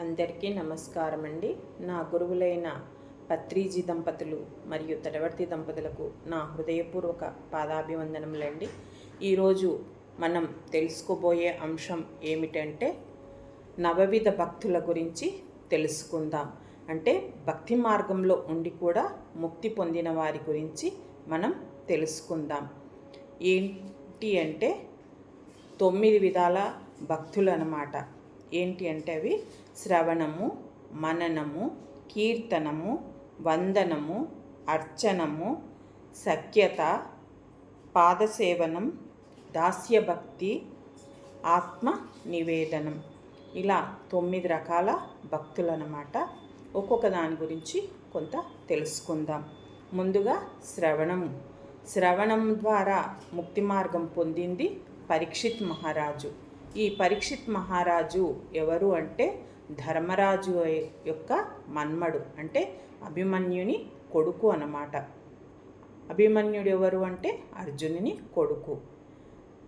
అందరికీ నమస్కారం అండి నా గురువులైన పత్రిజీ దంపతులు మరియు తడవర్తి దంపతులకు నా హృదయపూర్వక పాదాభివందనములండి. ఈరోజు మనం తెలుసుకోబోయే అంశం ఏమిటంటే నవవిధ భక్తుల గురించి తెలుసుకుందాం. అంటే భక్తి మార్గంలో ఉండి కూడా ముక్తి పొందిన వారి గురించి మనం తెలుసుకుందాం. ఏంటి అంటే తొమ్మిది విధాల భక్తులు అన్నమాట ఏంటి అంటే అవి? శ్రవణము మననము కీర్తనము వందనము అర్చనము సఖ్యత పాదసేవనం దాస్యభక్తి ఆత్మ నివేదనం ఇలా తొమ్మిది రకాల భక్తులు అన్నమాట ఒక్కొక్క దాని గురించి కొంత తెలుసుకుందాం. ముందుగా శ్రవణము. శ్రవణం ద్వారా ముక్తి మార్గం పొందింది పరీక్షిత్ మహారాజు. ఈ పరీక్షిత్ మహారాజు ఎవరు అంటే ధర్మరాజు యొక్క మన్మడు అంటే అభిమన్యుని కొడుకు అన్నమాట. అభిమన్యుడు ఎవరు అంటే అర్జునుని కొడుకు.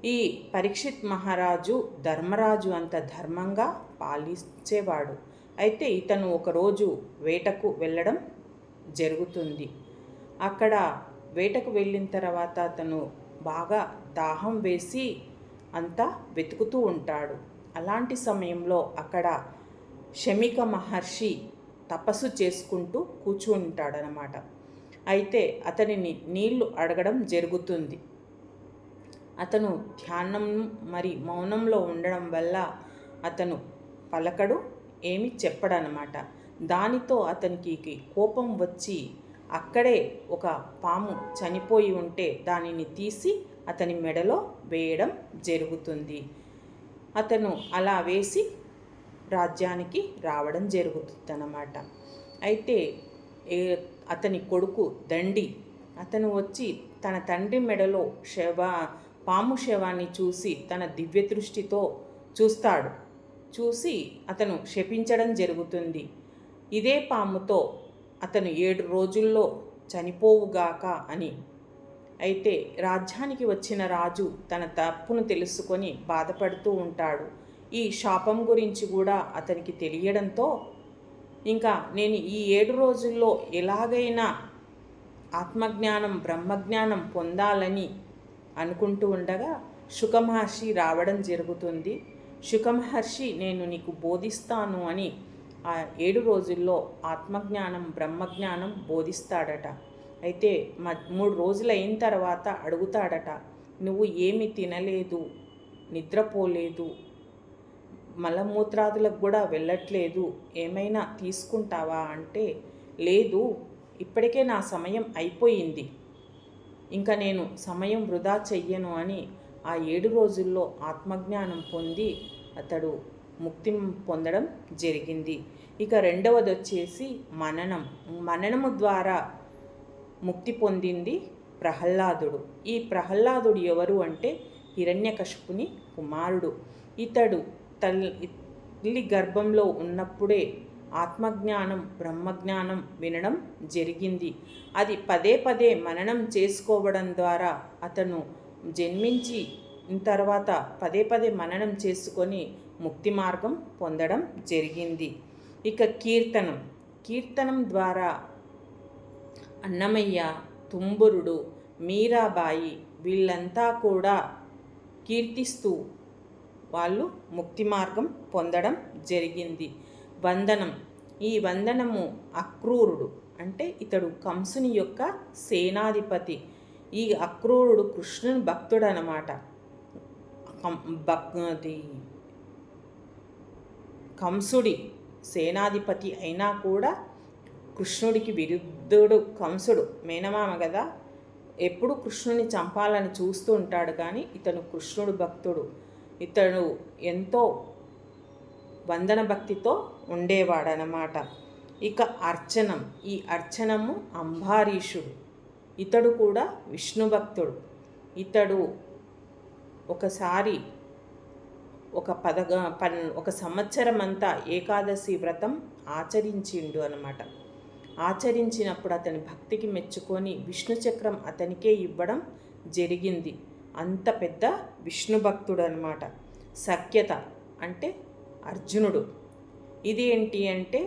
ఈ పరీక్షిత్ మహారాజు ధర్మరాజు అంత ధర్మంగా పాలించేవాడు. అయితే ఇతను ఒకరోజు వేటకు వెళ్ళడం జరుగుతుంది. అక్కడ వేటకు వెళ్ళిన తర్వాత అతను బాగా దాహం వేసి అంతా వెతుకుతూ ఉంటాడు. అలాంటి సమయంలో అక్కడ శమిక మహర్షి తపస్సు చేసుకుంటూ కూర్చుంటాడనమాట అయితే అతనిని నీళ్ళు అడగడం జరుగుతుంది. అతను ధ్యానం మరి మౌనంలో ఉండడం వల్ల అతను పలకడు ఏమి చెప్పడనమాట దానితో అతనికి కోపం వచ్చి అక్కడే ఒక పాము చనిపోయి ఉంటే దానిని తీసి అతని మెడలో వేయడం జరుగుతుంది. అతను అలా వేసి రాజ్యానికి రావడం జరుగుతుంది అన్నమాట అయితే అతని కొడుకు దండి అతను వచ్చి తన తండ్రి మెడలో శవ పాము శవాన్ని చూసి తన దివ్య దృష్టితో చూస్తాడు. చూసి అతను శపించడం జరుగుతుంది. ఇదే పాముతో అతను ఏడు రోజుల్లో చనిపోవుగాక అని అయితే రాజ్యానికి వచ్చిన రాజు తన తప్పును తెలుసుకొని బాధపడుతూ ఉంటాడు. ఈ శాపం గురించి కూడా అతనికి తెలియడంతో ఇంకా నేను ఈ ఏడు రోజుల్లో ఎలాగైనా ఆత్మజ్ఞానం బ్రహ్మజ్ఞానం పొందాలని అనుకుంటూ ఉండగా శుకమహర్షి రావడం జరుగుతుంది. శుకమహర్షి నేను నీకు బోధిస్తాను అని ఆ ఏడు రోజుల్లో ఆత్మజ్ఞానం బ్రహ్మజ్ఞానం బోధిస్తాడట. అయితే మ మూడు రోజులు అయిన తర్వాత అడుగుతాడట నువ్వు ఏమి తినలేదు? నిద్రపోలేదు? మలమూత్రాదులకు కూడా వెళ్ళట్లేదు? ఏమైనా తీసుకుంటావా? అంటే లేదు ఇప్పటికే నా సమయం అయిపోయింది. ఇంకా నేను సమయం వృధా చెయ్యను అని ఆ ఏడు రోజుల్లో ఆత్మజ్ఞానం పొంది అతడు ముక్తి పొందడం జరిగింది. ఇక రెండవది వచ్చేసి మననం. మననము ద్వారా ముక్తి పొందింది ప్రహ్లాదుడు. ఈ ప్రహ్లాదుడు ఎవరు అంటే హిరణ్యకశపుని కుమారుడు. ఇతడు తల్లి గర్భంలో ఉన్నప్పుడే ఆత్మజ్ఞానం బ్రహ్మజ్ఞానం వినడం జరిగింది. అది పదే పదే మననం చేసుకోవడం ద్వారా అతను జన్మించి తర్వాత పదే పదే మననం చేసుకొని ముక్తి మార్గం పొందడం జరిగింది. ఇక కీర్తనం. కీర్తనం ద్వారా అన్నమయ్య తుంబురుడు మీరాబాయి వీళ్ళంతా కూడా కీర్తిస్తూ వాళ్ళు ముక్తి మార్గం పొందడం జరిగింది. వందనం. ఈ వందనము అక్రూరుడు అంటే ఇతడు కంసుని యొక్క సేనాధిపతి. ఈ అక్రూరుడు కృష్ణుని భక్తుడు అనమాట భక్తి కంసుడి సేనాధిపతి అయినా కూడా కృష్ణుడికి విరుద్ధుడు కంసుడు మేనమామ కదా ఎప్పుడు కృష్ణుని చంపాలని చూస్తూ ఉంటాడు కానీ ఇతను కృష్ణుడు భక్తుడు. ఇతడు ఎంతో వందన భక్తితో ఉండేవాడనమాట ఇక అర్చనం ఈ అర్చనము అంబారీషుడు. ఇతడు కూడా విష్ణు భక్తుడు. ఇతడు ఒకసారి ఒక పదగ పన్ ఒక సంవత్సరం అంతా ఏకాదశి వ్రతం ఆచరించిండు అనమాట ఆచరించినప్పుడు అతని భక్తికి మెచ్చుకొని విష్ణు చక్రం అతనికే ఇవ్వడం జరిగింది. అంత పెద్ద విష్ణు భక్తుడు అనమాట సఖ్యత అంటే అర్జునుడు. ఇది ఏంటి అంటే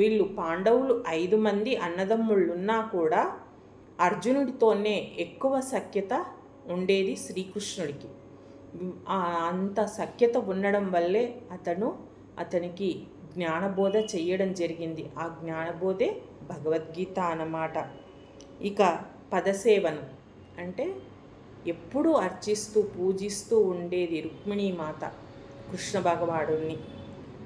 వీళ్ళు పాండవులు ఐదు మంది అన్నదమ్ముళ్ళు ఉన్నా కూడా అర్జునుడితోనే ఎక్కువ సఖ్యత ఉండేది శ్రీకృష్ణుడికి. అంత సఖ్యత ఉండడం వల్లే అతను అతనికి జ్ఞానబోధ చేయడం జరిగింది. ఆ జ్ఞానబోధే భగవద్గీత అన్నమాట. ఇక పదసేవనం. అంటే ఎప్పుడూ అర్చిస్తూ పూజిస్తూ ఉండేది రుక్మిణీమాత కృష్ణ భగవాడుని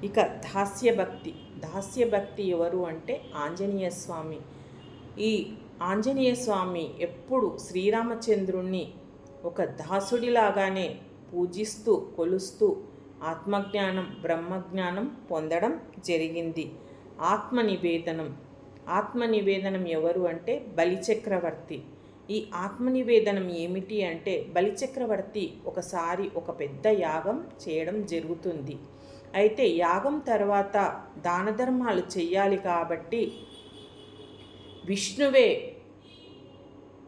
ఇక దాస్యభక్తి. దాస్యభక్తి ఎవరు అంటే ఆంజనేయ స్వామి. ఈ ఆంజనేయ స్వామి ఎప్పుడు శ్రీరామచంద్రుణ్ణి ఒక దాసుడిలాగానే పూజిస్తూ కొలుస్తూ ఆత్మజ్ఞానం బ్రహ్మజ్ఞానం పొందడం జరిగింది. ఆత్మ నివేదనం ఆత్మ నివేదనం ఎవరు అంటే బలిచక్రవర్తి. ఈ ఆత్మ నివేదనం ఏమిటి అంటే బలిచక్రవర్తి ఒకసారి ఒక పెద్ద యాగం చేయడం జరుగుతుంది. అయితే యాగం తర్వాత దాన ధర్మాలు చెయ్యాలి కాబట్టి విష్ణువే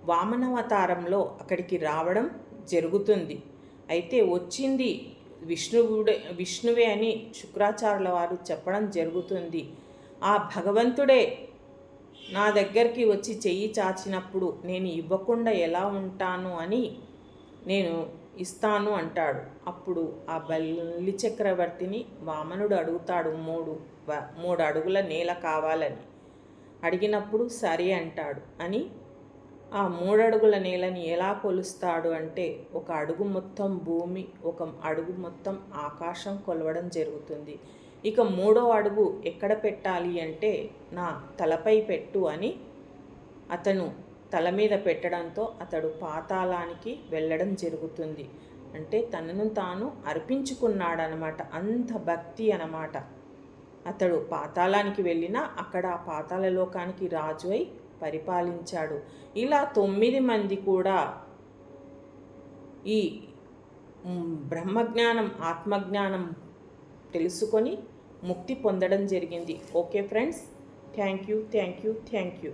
వామనవతారంలో అక్కడికి రావడం జరుగుతుంది. అయితే వచ్చింది విష్ణువుడే విష్ణువే అని శుక్రాచార్యుల వారు చెప్పడం జరుగుతుంది. ఆ భగవంతుడే నా దగ్గరికి వచ్చి చెయ్యి చాచినప్పుడు నేను ఇవ్వకుండా ఎలా ఉంటాను అని నేను ఇస్తాను అంటాడు. అప్పుడు ఆ బల్లి చక్రవర్తిని వామనుడు అడుగుతాడు మూడు మూడు అడుగుల నేల కావాలని. అడిగినప్పుడు సరే అంటాడు అని ఆ మూడడుగుల నేలని ఎలా కొలుస్తాడు అంటే ఒక అడుగు మొత్తం భూమి ఒక అడుగు మొత్తం ఆకాశం కొలవడం జరుగుతుంది. ఇక మూడో అడుగు ఎక్కడ పెట్టాలి అంటే నా తలపై పెట్టు అని అతను తల మీద పెట్టడంతో అతడు పాతాళానికి వెళ్ళడం జరుగుతుంది. అంటే తనను తాను అర్పించుకున్నాడనమాట అంత భక్తి అనమాట. అతడు పాతాళానికి వెళ్ళినా అక్కడ ఆ పాతాళ లోకానికి రాజు అయి పరిపాలించాడు. ఇలా తొమ్మిది మంది కూడా ఈ బ్రహ్మజ్ఞానం ఆత్మజ్ఞానం తెలుసుకొని ముక్తి పొందడం జరిగింది. Okay friends thank you thank you thank you.